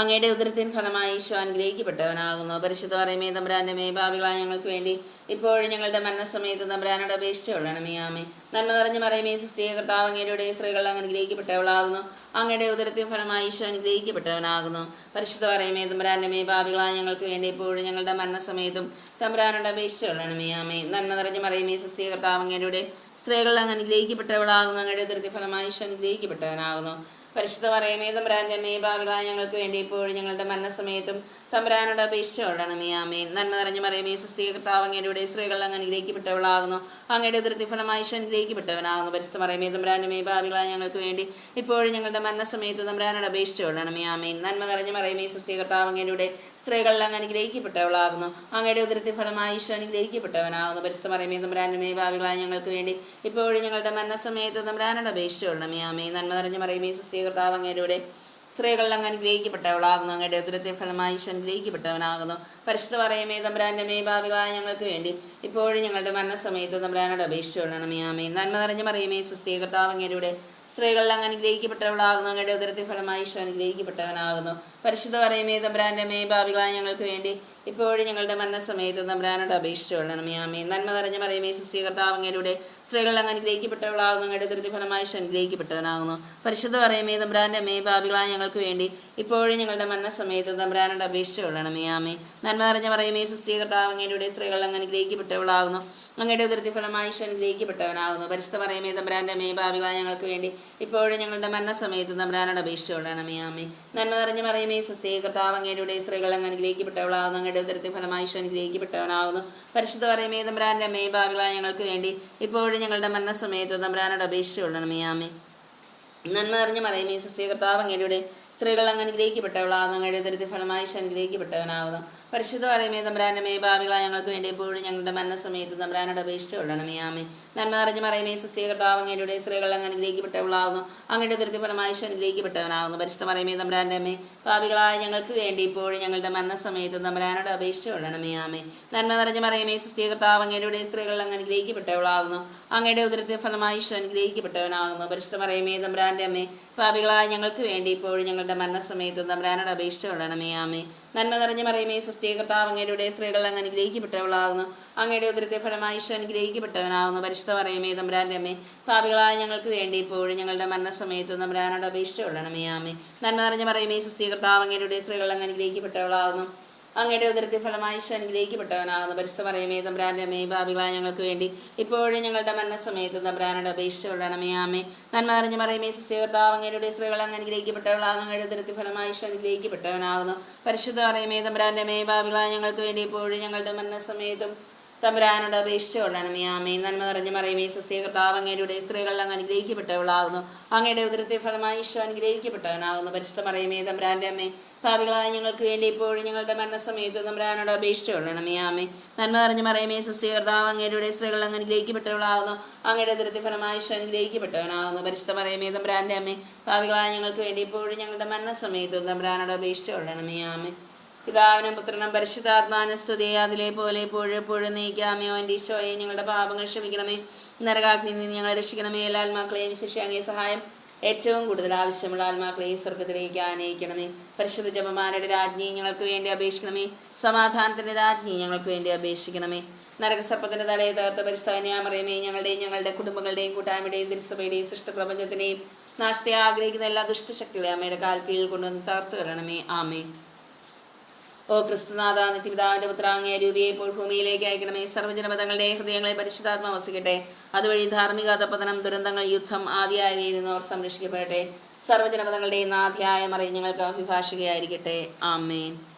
അങ്ങയുടെ ഉദരത്തിൻ ഫലമായി ഈശോ അനുഗ്രഹിക്കപ്പെട്ടവനാകുന്നു. പരിശുദ്ധ പറയുമേ തമ്പ്രാന്റെ മേ ഭാവികളായ ഞങ്ങൾക്ക് വേണ്ടി ഇപ്പോഴും ഞങ്ങളുടെ മരണസമയത്ത് തമ്പ്രാനോട് അപേക്ഷിച്ച് കൊള്ളണമേ ആമേ നന്മ നിറഞ്ഞ പറയുമേ സുസ്ഥിയ കർത്താവ് അങ്ങയുടെ സ്ത്രീകൾ അനുഗ്രഹിക്കപ്പെട്ടവളാകുന്നു. അങ്ങയുടെ ഉദരത്തിൻ ഫലമായി ഈശോ അനുഗ്രഹിക്കപ്പെട്ടവനാകുന്നു. പരിശുദ്ധ പറയുമേ തമ്പ്രാന്റെ മേ ഭാവികളായ ഞങ്ങൾക്ക് വേണ്ടി ഇപ്പോഴും ഞങ്ങളുടെ മരണസമയത്തും തമ്പ്രാനോട് അപേക്ഷിച്ച് കൊള്ളണമേ ആമേ നന്മ നിറഞ്ഞ പറയുമേ സുസ്ഥിയ കർത്താവ് അങ്ങയുടെ സ്ത്രീകൾ അങ്ങ് അനുഗ്രഹിക്കപ്പെട്ടവളാകുന്നു. അങ്ങയുടെ ഉദരത്തിൻ ഫലമായി ഈശോ അനുഗ്രഹിക്കപ്പെട്ടവനാകുന്നു. പരിശുദ്ധ പറയമേ തമ്പ്രാന്റെ അമ്മയെ ഭാവികളായ ഞങ്ങൾക്ക് വേണ്ടി ഇപ്പോഴും ഞങ്ങളുടെ മരണസമയത്തും തമ്പ്രാനോട് അപേക്ഷിച്ച് കൊള്ളണമേ ആമേ നന്മ നിറഞ്ഞ പറയുമേ സുസ്ഥീയ കർത്താവ് അങ്ങയുടെ സ്ത്രീകൾ അങ്ങ് അനുഗ്രഹിക്കപ്പെട്ടവളാകുന്നു. അങ്ങയുടെ ദൃതിഫലമായി ശനിയിലേക്ക് പെട്ടവനാകുന്നു. പരിശുദ്ധ പറയുമേ തമ്പ്രാനുമേ ഭാവികളായ ഞങ്ങൾക്ക് വേണ്ടി ഇപ്പോഴും ഞങ്ങളുടെ മരണസമയത്ത് തമ്പ്രാനോട് അപേക്ഷിച്ചുകൊള്ളണമേ ആമേൻ. നന്മ നിറഞ്ഞ പറയുമേ സുസ്ഥീയ കർത്താവ് അങ്ങയുടെ സ്ത്രീകളിൽ അങ്ങ് അനുഗ്രഹിക്കപ്പെട്ടവളാകുന്നു. അങ്ങയുടെ ഉദരത്തിൽ ഫലമായി ഈശോ അനുഗ്രഹിക്കപ്പെട്ടവനാകുന്നു. പരിസ്ഥ പറയുമേ തമ്പ്രാനുമേ ഭാവികളായ ഞങ്ങൾക്ക് വേണ്ടി ഇപ്പോഴും ഞങ്ങളുടെ മരണസമയത്ത് തമ്പ്രാനോട് അപേക്ഷിച്ചുകൊള്ളണമേ ആമേൻ. നന്മ നിറഞ്ഞ സുസ്ഥീയ കർത്താവ് അങ്ങയുടെ സ്ത്രീകളിൽ അങ്ങ് അനുഗ്രഹിക്കപ്പെട്ടവളാകുന്നു. അങ്ങയുടെ ഉദരത്തെ ഫലമായി അനുഗ്രഹിക്കപ്പെട്ടവനാകുന്നു. പരിശുദ്ധ പറയമേ തമ്പ്രാന്റെ മേ ഭാവികളായ ഞങ്ങൾക്ക് വേണ്ടി ഇപ്പോഴും ഞങ്ങളുടെ മരണസമയത്ത് തമ്പ്രാനോട് അപേക്ഷിച്ചു കൊള്ളണമേ. ആമേ നന്മ നിറഞ്ഞ മറിയമേ സുസ്ഥീയ കർത്താവ് അങ്ങയുടെ സ്ത്രീകളിൽ അങ്ങ് അനുഗ്രഹിക്കപ്പെട്ടവളാകുന്നു. അങ്ങയുടെ ഉദരത്തെ ഫലമായി അനുഗ്രഹിക്കപ്പെട്ടവനാകുന്നു. പരിശുദ്ധ പറയുമേ തമ്പ്രാന്റെ മേ ഭാവികളായ ഞങ്ങൾക്ക് വേണ്ടി ഇപ്പോഴും ഞങ്ങളുടെ മരണസമയത്ത് തമ്പ്രാനോട് അപേക്ഷിച്ചു കൊള്ളണമേ. ആമേ നന്മ നിറഞ്ഞ പറയുമേ അങ്ങയുടെ സ്ത്രീകൾ അങ്ങ് അനുഗ്രഹിക്കപ്പെട്ടവളാകുന്നു അങ്ങയുടെ ഉദരത്തെ ഫലമായി അനുഗ്രഹിക്കപ്പെട്ടവനാകുന്നു. പരിശുദ്ധ പറയുമേ തമ്പ്രാന്റെ അമ്മയെ ഭാവികളായ ഞങ്ങൾക്ക് വേണ്ടി ഇപ്പോഴും ഞങ്ങളുടെ മരണസമയത്ത് തമ്പ്രാനോട് അപേക്ഷിച്ച് കൊള്ളണമേ ആമേ നന്മ നിറഞ്ഞ പറയുമേ സുസ്ഥീകർത്താവ് അങ്ങയുടെ സ്ത്രീകൾ അങ്ങ് അനുഗ്രഹിക്കപ്പെട്ടവളാകുന്നു അങ്ങയുടെ ഉദരത്തെ ഫലമായി അനുഗ്രഹിക്കപ്പെട്ടവനാകുന്നു. പരിശുദ്ധ പറയുമേ തമ്പ്രാന്റെ അമ്മയെ ഭാവികളായ ഞങ്ങൾക്ക് വേണ്ടി ഇപ്പോഴും ഞങ്ങളുടെ മരണസമയത്ത് തമ്പ്രാനോട് അപേക്ഷിച്ചു കൊള്ളണമേ ആമേ. നന്മ നിറഞ്ഞു പറയുമേ സുസ്ഥീയ കർത്താവ് അങ്ങയുടെ സ്ത്രീകൾ അങ്ങ് അനുഗ്രഹിക്കപ്പെട്ടവളാകുന്നു അങ്ങയുടെ ഉദരത്തെ ഫലമായി അനുഗ്രഹിക്കപ്പെട്ടവനാകുന്നു. പരിശുദ്ധ പറയുമേ തമ്പ്രാന്റെ മേ ഭാവികളായ ഞങ്ങൾക്ക് വേണ്ടി ഇപ്പോഴും ഞങ്ങളുടെ മരണസമയത്ത് തമ്പ്രാനോട് അപേക്ഷിച്ചു കൊള്ളണമേ ആമേ. നന്മ നിറഞ്ഞു പറയുമേ സുസ്ഥീയ കർത്താവ് അങ്ങയുടെ സ്ത്രീകൾ അങ്ങ് അനുഗ്രഹിക്കപ്പെട്ടവളാകുന്നു അങ്ങയുടെ ഉദരത്തെ ഫലമായി അനുഗ്രഹിക്കപ്പെട്ടവനാകുന്നു. പരിശുദ്ധ പറയുമേ തമ്പ്രാനമേ ഭാവികളായ ഞങ്ങൾക്ക് വേണ്ടി എപ്പോഴും ഞങ്ങളുടെ മരണസമയത്ത് തമ്പ്രാനോട് അപേക്ഷിച്ച് കൊള്ളണമേ ആമേ നന്മ നിറഞ്ഞ പറയുമേ സുസ്ഥീയ കർത്താവ് അങ്ങയുടെ സ്ത്രീകൾ അങ്ങ് അനുഗ്രഹിക്കപ്പെട്ടവളാകുന്നു. അങ്ങയുടെ ഈശോ അനുഗ്രഹിക്കപ്പെട്ടവനാകുന്നു. പരിശുദ്ധ പറയുമേ തമ്പ്രാനമേ ഭാവികളായ ഞങ്ങൾക്ക് വേണ്ടി ഇപ്പോഴും ഞങ്ങളുടെ മരണസമയത്ത് തമ്പ്രാനോട് അപേക്ഷിച്ച് കൊള്ളണമേ ആമേ നന്മ നിറഞ്ഞ പറയുമേ സുസ്ഥീയ കർത്താവ് അങ്ങയുടെ സ്ത്രീകൾ അങ്ങ് അനുഗ്രഹിക്കപ്പെട്ടവളാകുന്നു. അങ്ങയുടെ ഉദരത്തെ ഫലമായി അനുഗ്രഹിക്കപ്പെട്ടവനാകുന്നു. പരിശുദ്ധ പറയുമേ തമ്പ്രാന്റെ അമ്മേ ഭാവികളായ ഞങ്ങൾക്ക് വേണ്ടി ഇപ്പോഴും ഞങ്ങളുടെ മരണസമയത്ത് തമ്പ്രാനോട് അപേക്ഷിച്ച് കൊള്ളണമേ ആമേ നന്മ നിറഞ്ഞ മറിയമേ സുസ്ഥീ കർത്താവ് അങ്ങയുടെ സ്ത്രീകൾ അങ്ങ് അനുഗ്രഹിക്കപ്പെട്ടവളാകുന്നു. അങ്ങയുടെ ഉദരത്തെ ഫലമായി ഈശോ അനുഗ്രഹിക്കപ്പെട്ടവനാകുന്നു. പരിശുദ്ധ മറിയമേ തമ്പുരാന്റെ അമ്മേ പാപികളായ ഞങ്ങൾക്ക് വേണ്ടി ഇപ്പോഴും ഞങ്ങളുടെ മരണസമയത്ത് തമ്പുരാനോട് കൊള്ളണമേ ആമേ നന്മ നിറഞ്ഞ മറിയമേ സുസ്ഥീ കർത്താവ് അങ്ങയുടെ സ്ത്രീകൾ അങ്ങ് അനുഗ്രഹിക്കപ്പെട്ടവളാകുന്നു. അങ്ങയുടെ ഉദരത്തെ ഫലമായി അനുഗ്രഹിക്കപ്പെട്ടവനാകുന്നു. പരിസ്ഥ പറയുമേ തമ്പുരാന്റെ അമ്മേ പാപികളായ ഞങ്ങൾക്ക് വേണ്ടി ഇപ്പോഴും ഞങ്ങളുടെ മരണസമയത്ത് തമ്പ്രാനോട് അപേക്ഷിച്ച് കൊള്ളണമേ ആമേ നന്മ നിറഞ്ഞ പറയുമേ സുസ്ഥീ കർത്താവ് അങ്ങയുടെ സ്ത്രീകൾ അങ്ങ് അനുഗ്രഹിക്കപ്പെട്ടവളാകുന്നു അങ്ങയുടെ ഉദരത്തെ ഫലമായി അനുഗ്രഹിക്കപ്പെട്ടവനാകുന്നു. പരിശുദ്ധ പറയുമേ തമ്പ്രാനമേ പാപികളായ ഞങ്ങൾക്ക് വേണ്ടി ഇപ്പോഴും ഞങ്ങളുടെ മരണസമയത്തും തമ്പുരാനോട് അപേക്ഷിച്ചു കൊള്ളണമേ ആമേ നന്മ നിറഞ്ഞ മറിയമേ സസ്യ കർത്താവ് അങ്ങയുടെ സ്ത്രീകൾ അങ്ങ് അനുഗ്രഹിക്കപ്പെട്ടവളാകുന്നു. അങ്ങയുടെ ഉദരത്തെ ഫലമായി ഈശോ അനുഗ്രഹിക്കപ്പെട്ടവനാകുന്നു. പരിശുദ്ധ മറിയമേ തമ്പുരാന്റെ അമ്മേ ഭാവികളായ ഞങ്ങൾക്ക് വേണ്ടി ഇപ്പോഴും ഞങ്ങളുടെ മരണസമയത്ത് തമ്പുരാനോട് അപേക്ഷിച്ചു കൊള്ളണമേ ആമേ നന്മ നിറഞ്ഞ മറിയമേ സസ്യ കർത്താവ് അങ്ങയുടെ സ്ത്രീകൾ അങ്ങ് അനുഗ്രഹിക്കപ്പെട്ടവളാകുന്നു. അങ്ങയുടെ ഉദരത്തെ ഫലമായി ഈശോ അനുഗ്രഹിക്കപ്പെട്ടവനാകുന്നു. പരിശുദ്ധ മറിയമേ തമ്പുരാന്റെ അമ്മേ ഭാവികളായ ഞങ്ങൾക്ക് വേണ്ടി ഇപ്പോഴും ഞങ്ങളുടെ മരണസമയത്ത് തമ്പുരാനോട് അപേക്ഷിച്ചു കൊള്ളണമേ ആമേ പിതാവിനും പുത്രനും പരിശുദ്ധാത്മാനും സ്തുതി അതിലെ പോലെ എപ്പോഴും എപ്പോഴും നീക്കാമയോ എന്റെ ഈശോയെ ഞങ്ങളുടെ പാപങ്ങൾ ക്ഷമിക്കണമേ. നരകാഗ്നി നിന്ന് ഞങ്ങളെ രക്ഷിക്കണമേ. എല്ലാ ആത്മാക്കളെയും ശിക്ഷ അങ്ങേ സഹായം ഏറ്റവും കൂടുതൽ ആവശ്യമുള്ള ആത്മാക്കളെ ഈ സ്വർഗത്തിലേക്ക് ആനയിക്കണമേ. പരിശുദ്ധ ജപമാരുടെ രാജ്ഞി ഞങ്ങൾക്ക് വേണ്ടി അപേക്ഷിക്കണമേ. സമാധാനത്തിന്റെ രാജ്ഞി ഞങ്ങൾക്ക് വേണ്ടി അപേക്ഷിക്കണമേ. നരകസർപ്പത്തിന്റെ തലയെ തകർത്ത പരിസ്ഥാനിയാമറിയമേ ഞങ്ങളുടെയും ഞങ്ങളുടെ കുടുംബങ്ങളുടെയും കൂട്ടായ്മയുടെയും തിരുസഭയുടെയും സൃഷ്ടപ്രപഞ്ചത്തിനെയും നാശത്തെ ആഗ്രഹിക്കുന്ന എല്ലാ ദുഷ്ടശക്തികളെ അമ്മയുടെ കാൽ കീഴിൽ കൊണ്ടുവന്ന് തകർത്ത് വരണമേ ആമേ ഓ ക്രിസ്തുനാഥ നിത്യപിതാവിന്റെ പുത്രാങ്ങിയ രൂപിയെ ഇപ്പോൾ ഭൂമിയിലേക്ക് അയക്കണമേ. സർവജനപദങ്ങളുടെ ഹൃദയങ്ങളെ പരിശുദ്ധാത്മ വസിക്കട്ടെ. അതുവഴി ധാർമ്മിക തപതനം ദുരന്തങ്ങൾ യുദ്ധം അവർ സംരക്ഷിക്കപ്പെടട്ടെ. സർവജനപദങ്ങളുടെ നാഥ്യായ മറിയ ഞങ്ങൾക്ക് അഭിഭാഷകയായിരിക്കട്ടെ. ആമേൻ.